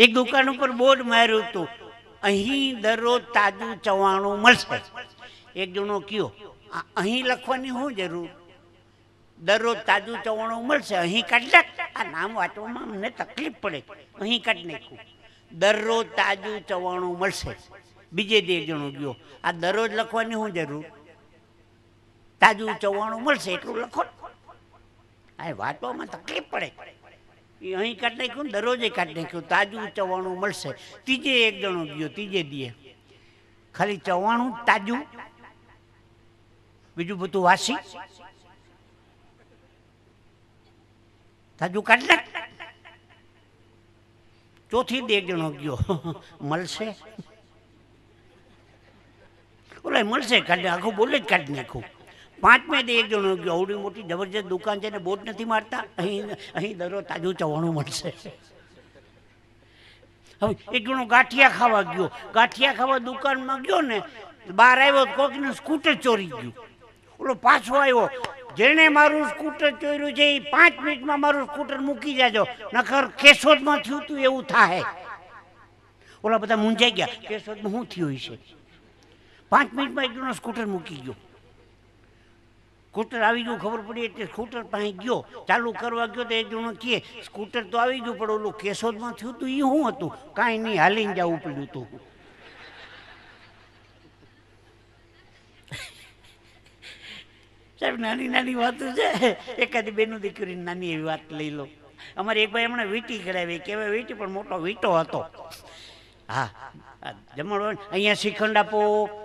એક દુકાન ઉપર બોર્ડ માર્યું હતું. અહીં દરરોજ તાજું ચવાણું મળશે. એક જણો કયો, "આ અહીં લખવાની શું જરૂર? દરરોજ તાજું ચવાણું મળશે, અહીં કાઢી આ નામ વાંચવામાં મને તકલીફ પડે. અહીં કાઢી નાખ્યું દરરોજ તાજું ચવાણું મળશે. બીજે બે જણો ગયો, આ દરરોજ લખવાની શું જરૂર? તાજું ચવાણું મળશે, એટલું લખો. આ વાંચવામાં તકલીફ પડે. અહીં કાઢી નાખ્યું ને દરરોજે કાઢી નાખ્યું. તાજું ચવાણું મળશે. ત્રીજે એક જણો ગયો, ત્રીજે દીએ. ખાલી ચવાણું તાજું. બીજું બધું વાસી. તાજું કાઢી નાખ. ચોથી દે જણો ગયો. મળશે. ઓલા મળશે, કાઢી આખું બોલે જ કાઢી નાખું. પાંચમે દે એક જણો ગયો આવડી મોટી જબરજસ્ત દુકાન છે ને બોટ નથી મારતા, અહીં અહીં દરરોજ તાજું ચવાણું મળશે. હવે એક જણો ગાંઠિયા ખાવા ગયો. ગાંઠિયા ખાવા દુકાનમાં ગયો ને, બહાર આવ્યો કોકનું સ્કૂટર ચોરી ગયું. ઓલો પાછો આવ્યો. જેણે મારું સ્કૂટર ચોર્યું છે એ પાંચ મિનિટમાં મારું સ્કૂટર મૂકી જાજો નખર કેશોદમાં થયું તું એવું થાય. ઓલા બધા મૂંઝાઈ ગયા. કેશોદમાં શું થયું છે પાંચ મિનિટમાં એક જણો સ્કૂટર મૂકી ગયો. સ્કૂટર આવી ગયું, ખબર પડી એટલે સ્કૂટર પાસે ગયો. ચાલુ કરવા ગયો તો એ જણો કહે, સ્કૂટર તો આવી ગયું, પણ ઓલું કેશોદમાં થયું હતું એ શું હતું? કાંઈ નહીં, હાલીને જવું પડ્યું હતું સાહેબ, નાની નાની વાતો છે. એકાદી બેનું દીકરીની નાની એવી વાત લઈ લો. અમારે એક ભાઈ હમણાં વીંટી કરાવી, કહેવાય વીંટી, પણ મોટો વીંટો હતો. હા, આ જમણવાર અહીંયા શ્રીખંડ આપો,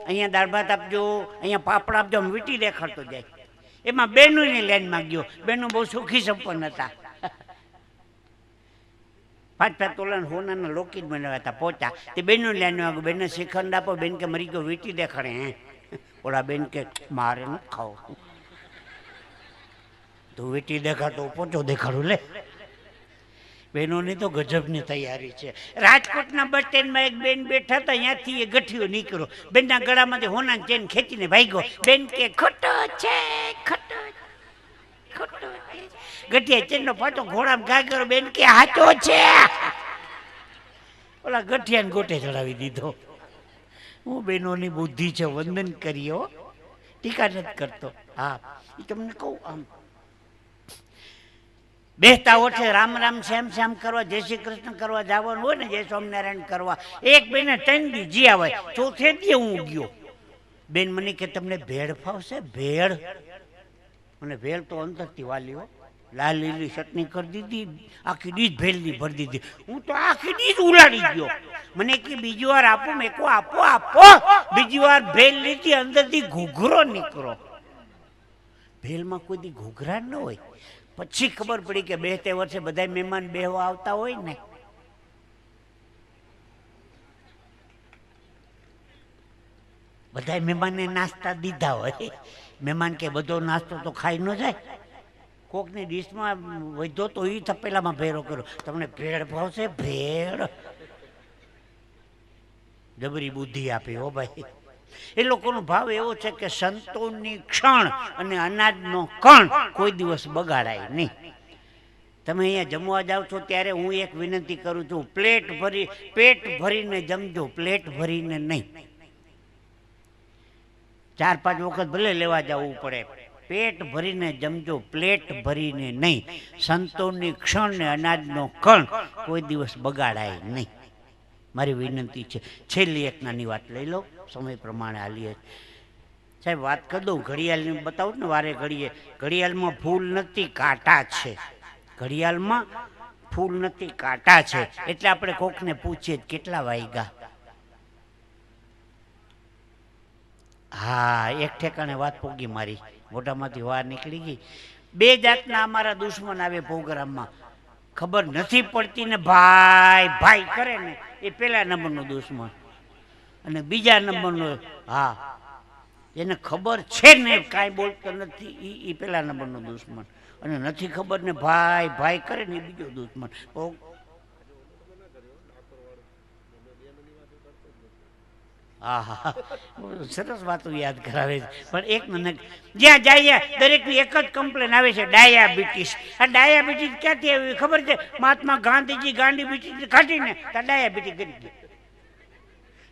અહીંયા દાળ ભાત આપજો, અહીંયા પાપડ આપજો, આમ વીંટી દેખાડતો જાય. એમાં બેનુંની લાઈનમાં ગયો બેનું બહુ સુખી સંપન્ન હતા. પાંચ પાંચ તોલાના હોનાના લોકી જ બનાવ્યા હતા પોતા તે બેનનું લાઈનમાં આગળ બેનને શ્રીખંડ આપો, બેન કે મરી ગયો, વીંટી દેખાડે, હે. ઓલા બેન કે, મારે ન ખાવ. તું વીંટી દેખાડતો પોચો દેખાડું, લે. બહેનોની તો ગજબની તૈયારી છે. રાજકોટના બસ સ્ટેન્ડમાં એક બેન બેઠા હતા, ત્યાંથી એ ગઠિયો નીકળ્યો. બેનના ગળામાંથી હોના ચેન ખેંચીને ભાગ્યો. બેન કે, ખોટો છે, ખોટો ખોટો ગઠિયા ચેનનો પાટો ઘોડામાં ઘા કર્યો બેન કે, હાચો છે. ઓલા ગઠિયાને ગોટે ચડાવી દીધો. હું બહેનોની બુદ્ધિ છે, વંદન કરીએ ટીકા નથી કરતો. હા એ તમને કહું આમ. બેસતા ઓછે રામ રામ, શ્યામ શ્યામ કરવા, જય શ્રી કૃષ્ણ કરવા જવાનું હોય ને, જય સ્વામિનારાયણ કરવા. એક બેને ત્રણ દી જી આવે, ચોથે દી હું ગયો. બેન મને કે તમને ભેળ ફાવશે? ભેળ? અને ભેળ તો અંદરથી વાલીઓ લાલ લીલી ચટણી કરી દીધી, આખી ડીજ ભેલની ભરી દીધી. હું તો આખી ડીજ ઉલાડી ગયો. મને કે બીજી વાર આપો, મેં કો આપો આપો. બીજી વાર ભેલ લીધી, અંદરથી ઘૂઘરો નીકળો ભેલમાં કોઈ દી ઘૂઘરા ન હોય. પછી ખબર પડી કે બે તે વર્ષે બધા મહેમાન બેહવા આવતા હોય ને. બધા મહેમાનને નાસ્તા દીધા હોય. મહેમાન કે બધો નાસ્તો તો ખાઈ ન જાય. કોકની ડીશમાં વધ્યો તો એ તપેલામાં ભેરો કર્યો. તમને ભેળ ભાવશે, ભેળ. જબરી બુદ્ધિ આપી હો ભાઈ. એ લોકોનો ભાવ એવો છે કે સંતોની ક્ષણ અને અનાજનો કણ કોઈ દિવસ બગાડાય નહીં. તમે અહીંયા જમવા જાઓ છો ત્યારે હું એક વિનંતી કરું છું, પ્લેટ ભરી, પેટ ભરીને જમજો, પ્લેટ ભરીને નહીં. ચાર પાંચ વખત ભલે લેવા જવું પડે, પેટ ભરીને જમજો, પ્લેટ ભરીને નહીં. સંતોની ક્ષણ ને અનાજનો કણ કોઈ દિવસ બગાડાય નહીં. મારી વિનંતી છે. છેલ્લી એક નાની વાત લઈ લો. સમય પ્રમાણે હાલીએ. સાહેબ, વાત કરી દઉં. ઘડિયાળની બતાવું ને, વારે ઘડીએ. ઘડિયાળમાં ફૂલ નથી, કાંટા છે. ઘડિયાળમાં ફૂલ નથી, કાંટા છે. એટલે આપણે કોકને પૂછીએ કેટલા વાગ્યા હા, એક ઠેકાણે વાત પોગી મારી. મોઢામાંથી વાર નીકળી ગઈ. બે જાતના અમારા દુશ્મન આવે પ્રોગ્રામમાં. ખબર નથી પડતી ને ભાઈ ભાઈ કરે ને, એ પેલા નંબરનો દુશ્મન અને બીજા નંબરનો, હા. એને ખબર છે ને, કાંઈ બોલતો નથી એ એ પેલા નંબરનો દુશ્મન અને નથી ખબર ને ભાઈ ભાઈ કરે ને, એ બીજો દુશ્મન હા હા સરસ વાતો યાદ કરાવે છે. પણ એક મને જ્યાં જઈએ દરેકની એક જ કમ્પ્લેન આવે છે ડાયાબિટીસ આ ડાયાબિટીસ ક્યાંથી આવી ખબર છે? મહાત્મા ગાંધીજી ગાંડીબિટીસ કાઢીને તો ડાયાબિટીસ કરી દે.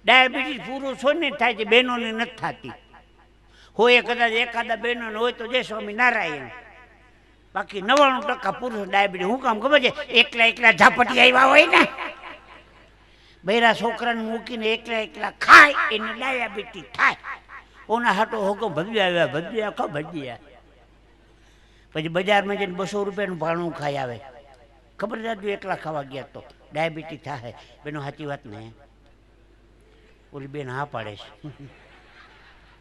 ડાયાબિટીસ પુરુષોને થાય છે, બહેનોને નથી થતી. હોય કદાચ એકાદા બહેનોને હોય તો જય સ્વામી નારાયણ. બાકી નવ્વાણું ટકા પુરુષ ડાયાબિટીસ હું કામ ખબર છે? એકલા એકલા ઝાપટી આવ્યા હોય ને. બૈરા છોકરાને મૂકીને એકલા એકલા ખાય, એને ડાયાબિટીસ થાય. ઓના હાટો હોકો ભજ્યા આવ્યા, ભજ્યા ખો ભજ્યા. પછી બજારમાં જઈને બસો રૂપિયાનું ભાણું ખાઈ આવે. ખબર જાતું એકલા ખાવા ગયા તો. ડાયાબિટીસ થાય. બેનો સાચી વાત ને? ઓલી બેન હા પાડે છે.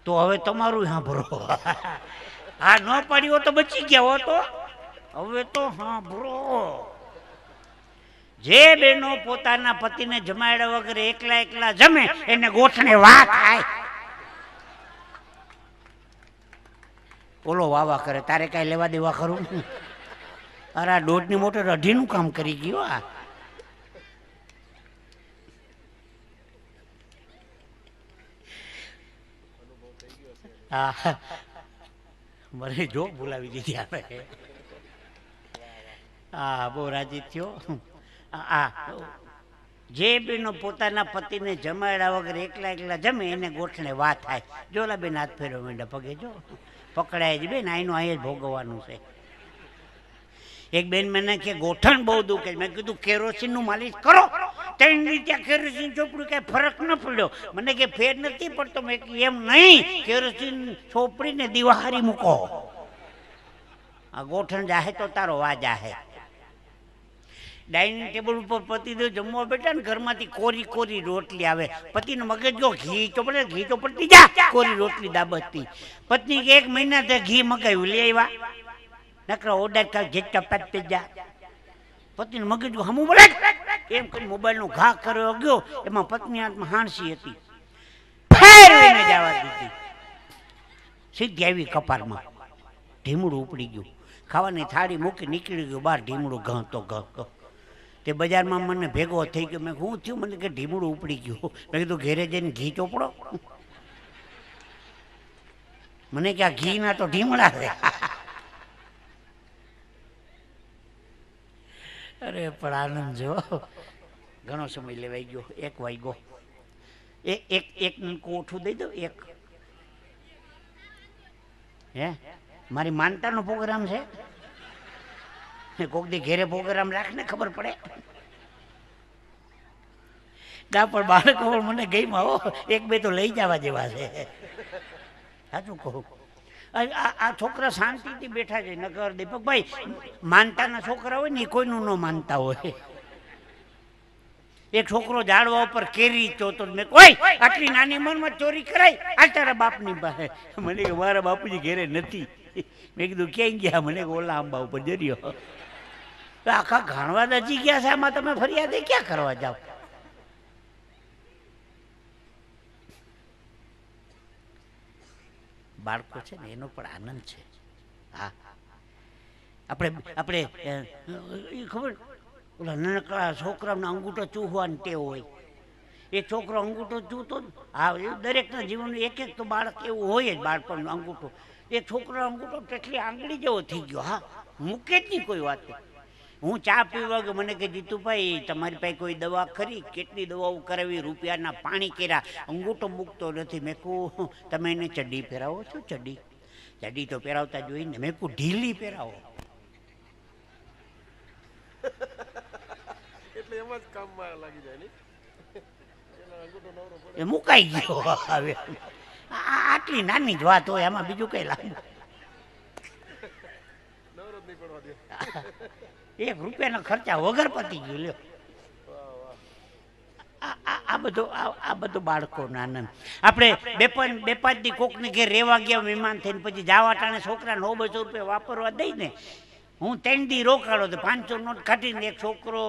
તો હવે તમારું સાંભળો. હા, ન પાડી હો તો બચી ગયા હો તો. હવે તો સાંભળો. જે બેનો પોતાના પતિને જમાડ્યા વગર એકલા એકલા જમે, એને ગોઠણે વા થાય. ઓલો વાવા કરે, તારે કાંઈ લેવા દેવા ખરું? અરે, આ દોઢની મોટર અઢીનું કામ કરી ગયો આ. હા. મને જો બોલાવી દીધી આપણે હા, બહુ રાજી થયો. આ, જે બેનો પોતાના પતિને જમાડ્યા વગર એકલા એકલા જમે, એને ગોઠણે વાત થાય. જોલા બેન હાથ ફેરવો માંડ્યા પગે, જો. પકડાય જ બેન આઈનું અહીં જ ભોગવવાનું છે. એક બેન મને કે ગોઠણ બહુ દુખે મેં કીધું, કેરોસીનનું માલિશ કરો. ત્રણ રીતે કેરોસીન ચોપડું કઈ ફરક ન પડ્યો. મને કે, ફેર નથી પડતો. મેં કે એમ નહીં, કેરોસીન ચોપડીને દિવાહારી મૂકો. આ ગોઠણ જાહે તો તારો વાજ જાહે. ડાઇનિંગ ટેબલ ઉપર પતિદેવ જમવા બેઠા ને ઘરમાંથી કોરી કોરી રોટલી આવે. પતિને મગજ જો ઘી ચોપડે, ઘી ચોપડતી જા, કોરી રોટલી દાબતતી પત્ની કે એક મહિના તે ઘી મગાવ્યું, લઈ આવ્યા. નકરા ઓર્ડર કર જેટલા પત્તી જા. પતિનું મગજ હમું બોલે એમ કરી મોબાઈલનો ઘા કર્યો ગયો. એમાં પત્ની હાથમાં હાણસી હતી. ફેરવીને જવા દીધી. સીધી આવી કપારમાં. ઢીમડું ઉપડી ગયું. ખાવાની થાળી મૂકી નીકળી ગયું. બહાર ઢીમડું ઘ તો ઘ ઘ તે બજારમાં મને ભેગો થઈ ગયો. મેં હું થયું? મને કે ઢીમડું ઉપડી ગયું. મેં કીધું, ઘેરે જઈને ઘી ચોપડો. મને કે, આ ઘીના તો ઢીમડા છે. અરે, પણ આનંદ જો. ઘણો સમય લેવાઈ ગયો. એક વાગ્યો. એક એક એક કોઠું દઈ દો એક. હે? મારી માનતાનો પ્રોગ્રામ છે? કોક દી ઘેરે પ્રોગ્રામ રાખને ખબર પડે. ના, પણ બાળકો મને ગઈમાં હો. એક બે તો લઈ જવા જેવા છે. સાચું કહું. આ છોકરા શાંતિથી બેઠા છે. નગર દીપકભાઈ, માનતાના છોકરા હોય ને કોઈનું ન માનતા હોય. એક છોકરો ઝાડવા ઉપર કેરી ચોતો મેં કોઈ આટલી નાની મનમાં ચોરી કરાય? આ તારા બાપની પાસે મને કે મારા બાપુજી ઘેરે નથી. મેં કીધું ક્યાંય ગયા? મને ઓલા આંબા ઉપર જર્યો. આખા ઘાણવા દચી ગયા છે આમાં તમે ફરિયાદ ક્યાં કરવા જાઓ? બાળકો છે ને એનો પણ આનંદ છે. હા. આપણે આપણે ખબર ઓલા નાનકડા છોકરાનો અંગૂઠો ચૂહવાની ટેવ હોય. એ છોકરો અંગૂઠો ચૂતો હા, એ દરેકના જીવનનું એક એક તો બાળક એવું હોય જ, બાળપણનો અંગૂઠો. એ છોકરો અંગૂઠો કેટલી આંગળી જેવો થઈ ગયો, હા, મૂકે જ નહીં કોઈ વાત. હું ચા પીવા ગયો, મને કે, જીતુભાઈ, તમારી પાસે કોઈ દવા ખરી? કેટલી દવાઓ કરાવી? રૂપિયાના પાણી કર્યા. અંગૂઠો મૂકતો નથી. મેં કહું, તમે એને ચડ્ડી પહેરાવો છો? ચડ્ડી. ચડ્ડી તો પહેરાવતા જોઈને મેં કહું, ઢીલી પહેરાવો એટલે એમાં જ કામમાં લાગી જાય નહીં? એનો અંગૂઠો નવરો પડે. એ મુકાઈ ગયો હવે. આટલી નાની જ વાત હોય આમાં બીજું કઈ લાગે? એક રૂપિયાના ખર્ચા વગર પતી ગયું લ્યો. આ- બધો આ બધો આ આ બધું બાળકોનો આનંદ. આપણે બે પાંચ બે પાંચ દી કોકને ઘેર રહેવા ગયા મહેમાન થઈને પછી જાવા ટાણે છોકરા નવ બસો રૂપિયા વાપરવા દઈ ને. હું ત્રણ દી રોકાડો તો પાંચસો નોટ કાઢીને એક છોકરો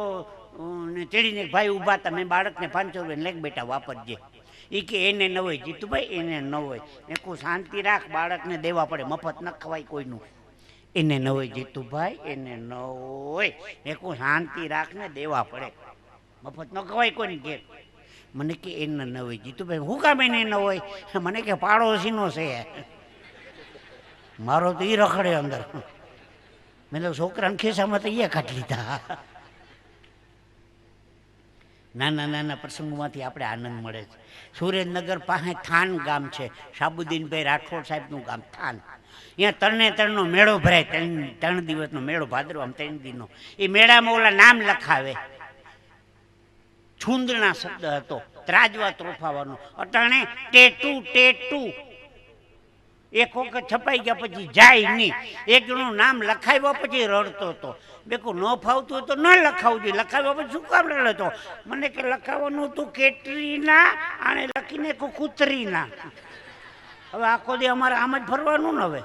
ને તેડીને ભાઈ ઊભા હતા, મેં બાળકને પાંચસો રૂપિયા લેખ બેટા વાપરજે એ કે એને ન હોય, જીતુભાઈ, એને ન હોય. મેં કહું, શાંતિ રાખ, બાળકને દેવા પડે, મફત ન ખવાય કોઈનું. એને ન હોય, જીતુભાઈ, એને ન હોય. મેં કહું, શાંતિ રાખને દેવા પડે. મફત ન ખવાય કોઈની ઘેર. મને કે, એને ન હોય, જીતુભાઈ, હું કામ એને ન હોય? મને કે, પાડોશીનો છે. મારો તો એ રખડે અંદર. મેં તો છોકરાને ખિસ્સામાં તો એ કાઢી લીધા. નાના નાના પ્રસંગોમાંથી આપણે આનંદ મળે છે. સુરેન્દ્રનગર પાસે થાન ગામ છે. સાબુદ્દીનભાઈ રાઠોડ સાહેબનું ગામ, થાન. અહીંયા ત્રણે ત્રણનો મેળો ભરાય, ત્રણ ત્રણ દિવસનો મેળો ભાદરવામાં ત્રણ દિનનો. એ મેળામાં ઓલા નામ લખાવે. છુંદણા શબ્દ હતો. ત્રાજવા ત્રોફાવાનો અટાણે ટેટુ ટેટુ. એક વખત છપાઈ ગયા પછી જાય નહીં. એક જણનું નામ લખાવ્યા પછી રડતો હતો. બેકો ન ફાવતું હોય તો ન લખાવવું જોઈએ. લખાવ્યા પછી શું કામ રડતો મને કે, લખાવવાનું હતું કેટરીના આને લખીને કો કૂતરીના. હવે આખો દી અમારે આમ જ ફરવાનું ને હવે.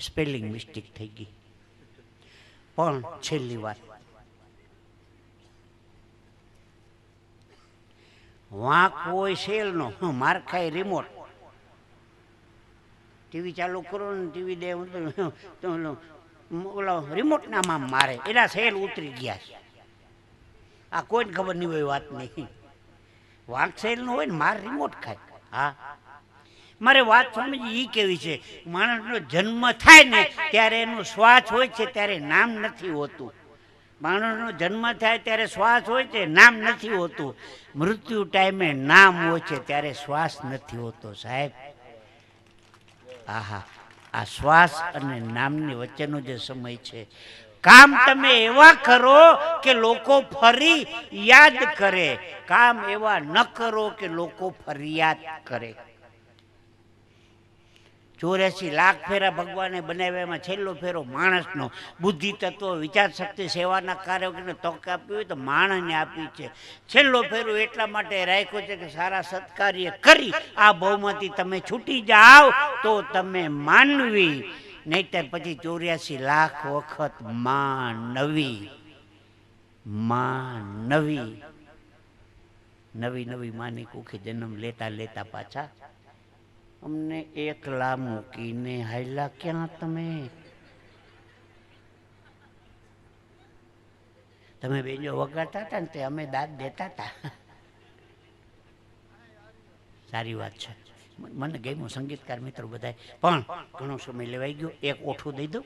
સ્પેલિંગ મિસ્ટેક થઈ ગઈ. પણ છેલ્લી વાત. વાંક હોય સેલનો માર ખાય રિમોટ ટીવી ચાલુ કરો ને ટીવી દે ઓલો રિમોટના માં મારે. એના સેલ ઉતરી ગયા છે. આ કોઈને ખબર નહીં હોય વાત નહીં. વાંક સેલનો હોય ને, માર રિમોટ ખાય. હા. મારે વાત સમજી એ કેવી છે? માણસનો જન્મ થાય ને, ત્યારે એનો શ્વાસ હોય છે, ત્યારે નામ નથી હોતું. માણસનો જન્મ થાય ત્યારે શ્વાસ હોય છે, નામ નથી હોતું. મૃત્યુ ટાઈમે નામ હોય છે ત્યારે શ્વાસ નથી હોતો, સાહેબ. આહા, આ શ્વાસ અને નામની વચ્ચેનો જે સમય છે. કામ તમે એવા કરો કે લોકો ફરી યાદ કરે. કામ એવા ન કરો કે લોકો ફરિયાદ કરે. ચોર્યાસી લાખ ફેરા ભગવાને બનાવ્યા, એમાં છેલ્લો ફેરો માણસનો. બુદ્ધિ તત્વ, વિચાર શક્તિ, સેવાના કાર્યકરને તક આપી હોય તો માણસને આપી છે. છેલ્લો ફેરો એટલા માટે રાખ્યો છે કે સારા સત્કાર્ય કરી આ બહુમતી તમે છૂટી જાઓ તો તમે માનવી. નહીતર પછી ચોર્યાસી લાખ વખત માનવી. માનવી. નવી નવી નવી માની કુખી જન્મ લેતા લેતા પાછા અમને એકલા મૂકીને હાયલા, ક્યાં તમે? તમે બેજો વગાડતા હતા ને તે અમે દાદ દેતા હતા. સારી વાત છે. મને ગમ્યું સંગીતકાર મિત્રો બધા પણ ઘણો સમય લેવાઈ ગયો. એક ઓઠું દઈ દઉં.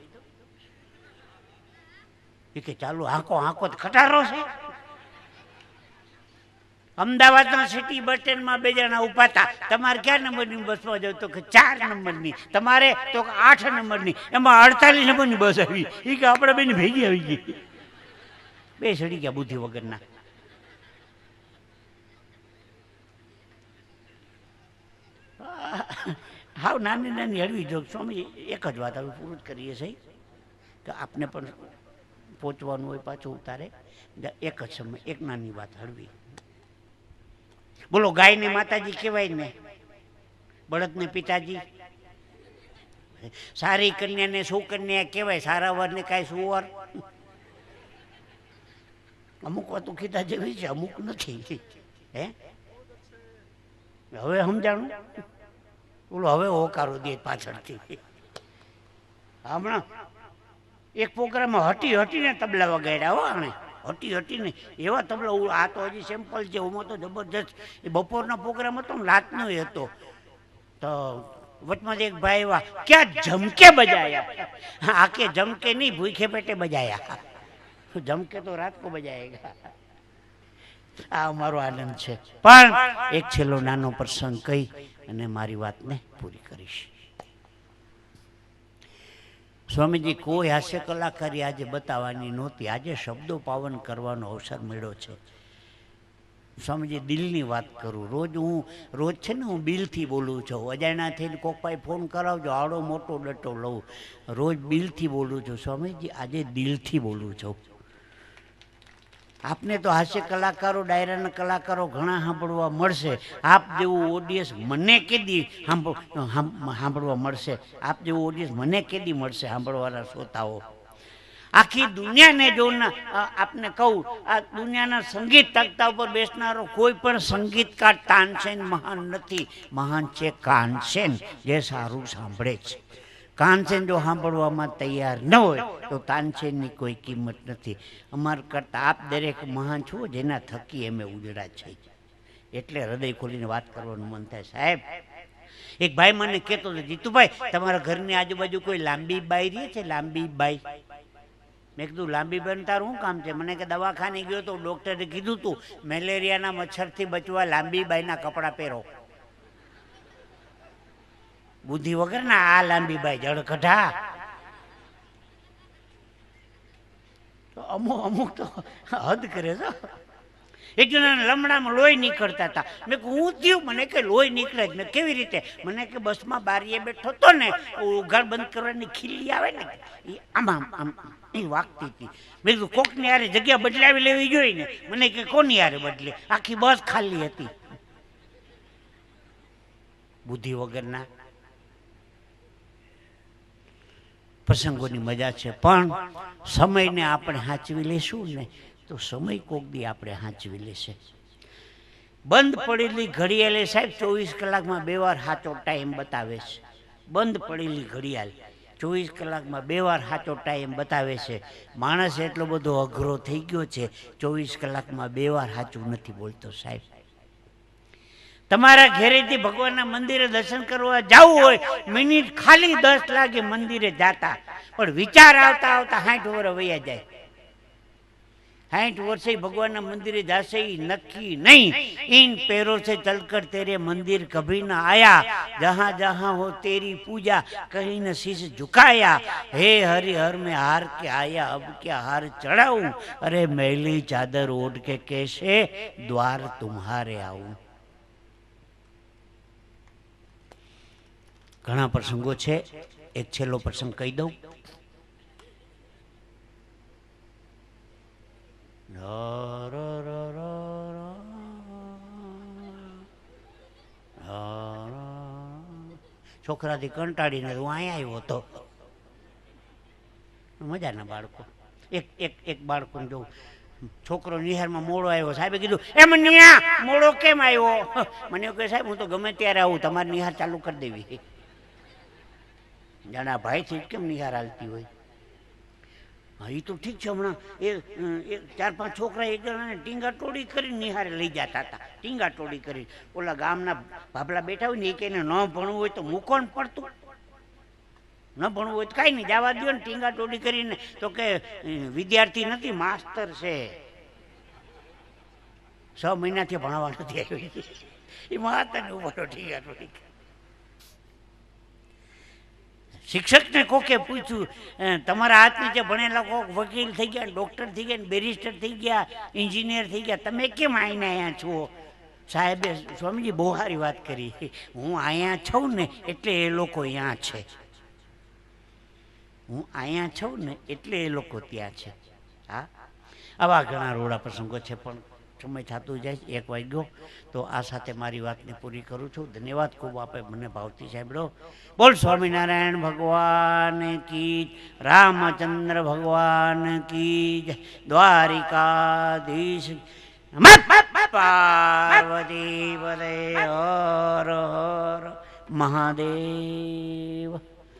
એ કે ચાલુ હાંકો હાંકો ખટારો છે. અમદાવાદના સિટી બસ સ્ટેન્ડમાં બે જણા ઊભા હતા. તમારે ક્યાં નંબરની બસમાં જવું? તો કે ચાર નંબરની. તમારે તો કે આઠ નંબરની. એમાં અડતાલીસ નંબરની બસ આવી. એ કે આપણે બેન ભેગી આવી ગઈ. બે સડી ગયા બુદ્ધિ વગરના. હાવ નાની નાની હળવી જોગ. સ્વામી, એક જ વાત હવે પૂરું જ કરીએ છીએ. કે આપને પણ પહોંચવાનું હોય, પાછું ઉતારે. એક જ સમય, એક નાની વાત હળવી. બોલો, ગાયને માતાજી કહેવાય ને. બળદને પિતાજી. સારી કન્યાને સુકન્યા કહેવાય, સારા વરને કાંઈ સુવર. અમુક વાતો કીધા જેવી છે, અમુક નથી. હે? હવે સમજાણું? બોલો, હવે હોકારો દે પાછળથી. હમણાં એક પ્રોગ્રામમાં હટી હટીને તબલા વગાડ્યા હો આણે. હટી ને એવા તબલા આ તો હજી સેમ્પલ છે હું તો જબરજસ્ત. એ બપોરનો પ્રોગ્રામ હતો ને, રાતનો ય હતો. તો વચમાં એક ભાઈ એવા ક્યાં જમકે બજાયા? આ કે જમકે નહીં, ભૂખે પેટે બજાયા. જમકે તો રાત કો બજાયેગા આ અમારો આનંદ છે. પણ એક છેલ્લો નાનો પ્રસંગ કહી અને મારી વાતને પૂરી કરીશ. સ્વામીજી, કોઈ હાસ્ય કલાકારી આજે બતાવવાની નહોતી. આજે શબ્દો પાવન કરવાનો અવસર મળ્યો છે. સ્વામીજી, દિલની વાત કરું. રોજ હું, રોજ છે ને હું બિલથી બોલું છું. અજાણ્યા થઈને કોક પાસે ફોન કરાવજો આવડો મોટો ડટ્ટો લઉં. રોજ બિલથી બોલું છું. સ્વામીજી, આજે દિલથી બોલું છું. આપને તો હાસ્ય કલાકારો, ડાયરાના કલાકારો ઘણા સાંભળવા મળશે. આપ જેવું ઓડિયન્સ મને કેદી સાંભળ સાંભળવા મળશે. આપ જેવું ઓડિયન્સ મને કેદી મળશે સાંભળવાના શ્રોતાઓ. આખી દુનિયાને જો આપને કહું, આ દુનિયાના સંગીત તકતા ઉપર બેસનારો કોઈ પણ સંગીતકાર તાનસેન મહાન નથી. મહાન છે કાનસેન, જે સારું સાંભળે છે. કાનસેન જો સાંભળવામાં તૈયાર ન હોય તો તાનસેનની કોઈ કિંમત નથી. અમારા કરતાં આપ દરેક મહાન છો, જેના થકી અમે ઉજળા છે એટલે હૃદય ખોલીને વાત કરવાનું મન થાય. સાહેબ, એક ભાઈ મને કહેતો હતો, જીતુભાઈ, તમારા ઘરની આજુબાજુ કોઈ લાંબી બાઈ રહી છે? લાંબી બાઈ. મેં કીધું, લાંબી બેન તારું શું કામ છે? મને કે દવાખાને ગયો તો ડૉક્ટરે કીધું તું, મેલેરિયાના મચ્છરથી બચવા લાંબી બાઈના કપડાં પહેરો. બુદ્ધિ વગર ના આ લાંબી બાઈ જળ કઢા તો અમુક અમુક તો હદ કરે છો. એક જણાને લમડામાં લોહી નીકળતા હતા. મેં કહું, હું થયું? મને કે લોહી નીકળે જ મેં કેવી રીતે? મને કે, બસમાં બારીએ બેઠો હતો ને ઉઘાડ બંધ કરવાની ખીલી આવે ને. એ આમ આમ આમ એ વાગતી હતી. મેં કીધું, કોકની યારે જગ્યા બદલાવી લેવી જોઈએ ને. મને કે, કોની યારે બદલે? આખી બસ ખાલી હતી. બુદ્ધિ વગરના પ્રસંગોની મજા છે. પણ સમયને આપણે સાચવી લેશું ને, તો સમય કોક દી આપણે સાચવી લેશે. બંધ પડેલી ઘડિયાળે સાહેબ ચોવીસ કલાકમાં બે વાર સાચો ટાઈમ બતાવે છે. બંધ પડેલી ઘડિયાળ ચોવીસ કલાકમાં બે વાર સાચો ટાઈમ બતાવે છે. માણસ એટલો બધો અઘરો થઈ ગયો છે, ચોવીસ કલાકમાં બે વાર સાચું નથી બોલતો સાહેબ. तमारा घेरे थी भगवान ना मंदिरे दर्शन करवा जाऊँ वो मिनट खाली दस लागे मंदिरे जाता और विचार आता हो तो हाइट वो रवैया जाए हाइट वो से भगवान ना मंदिरे जासे ही नक्की नहीं इन पैरों से चलकर तेरे मंदिर कभी ना आया जहाँ जहाँ हो तेरी पूजा कहीं न सीस झुकाया हे हरि हर में हार के आया अब क्या हार चढ़ाऊँ अरे मैली चादर ओढ़ के कैसे द्वार तुम्हारे आऊँ ઘણા પ્રસંગો છે. એક છેલ્લો પ્રસંગ કહી દઉં. છોકરાથી કંટાળીને હું અહીંયા આવ્યો હતો. મજાના બાળકો. એક એક એક બાળકોને જોઉં. છોકરો નિહારમાં મોડો આવ્યો. સાહેબે કીધું એમ નિયા મોડો કેમ આવ્યો? મને કહે, સાહેબ, હું તો ગમે ત્યારે આવું. તમારે નિહાર ચાલુ કરી દેવી. જાણે ભાઈ છે કેમ નિહાર હાલતી હોય? હા એ તો ઠીક છે, હમણાં એ ચાર પાંચ છોકરા એક જણાને ટીંગા ટોળી કરીને નિહારે લઈ જતા હતા. ટીંગા ટોળી કરી ઓલા ગામના ભાભલા બેઠા હોય ને, એક એને ન ભણવું હોય તો મૂકો ને પડતું. ન ભણવું હોય તો કાંઈ નહીં, જવા દો ને, ટીંગા ટોળી કરીને. તો કે વિદ્યાર્થી નથી, માસ્તર છે. છ મહિનાથી ભણાવવા નથી આવી એ માતાને ઊભો ટીંગા ટોળી. શિક્ષકને કોકે પૂછ્યું તમારા હાથ નીચે ભણેલા કોક વકીલ થઈ ગયા, ડૉક્ટર થઈ ગયા, બેરિસ્ટર થઈ ગયા, એન્જિનિયર થઈ ગયા, તમે કેમ આવીને અહીંયા છો? સાહેબે સ્વામીજી બહુ સારી વાત કરી. હું અહીંયા છું ને એટલે એ લોકો અહીંયા છે. હું અહીંયા છું ને એટલે એ લોકો ત્યાં છે. હા? આવા ઘણા રોડા પ્રસંગો છે પણ સમય થતું જાય છે, એક વાગ્યો તો આ સાથે મારી વાતને પૂરી કરું છું. ધન્યવાદ ખૂબ આપે મને ભાવતી સાંભળો. બોલ સ્વામિનારાયણ ભગવાન કી રામચંદ્ર ભગવાન કી દ્વારિકાધીશ. પાર્વતી હર હર મહાદેવ.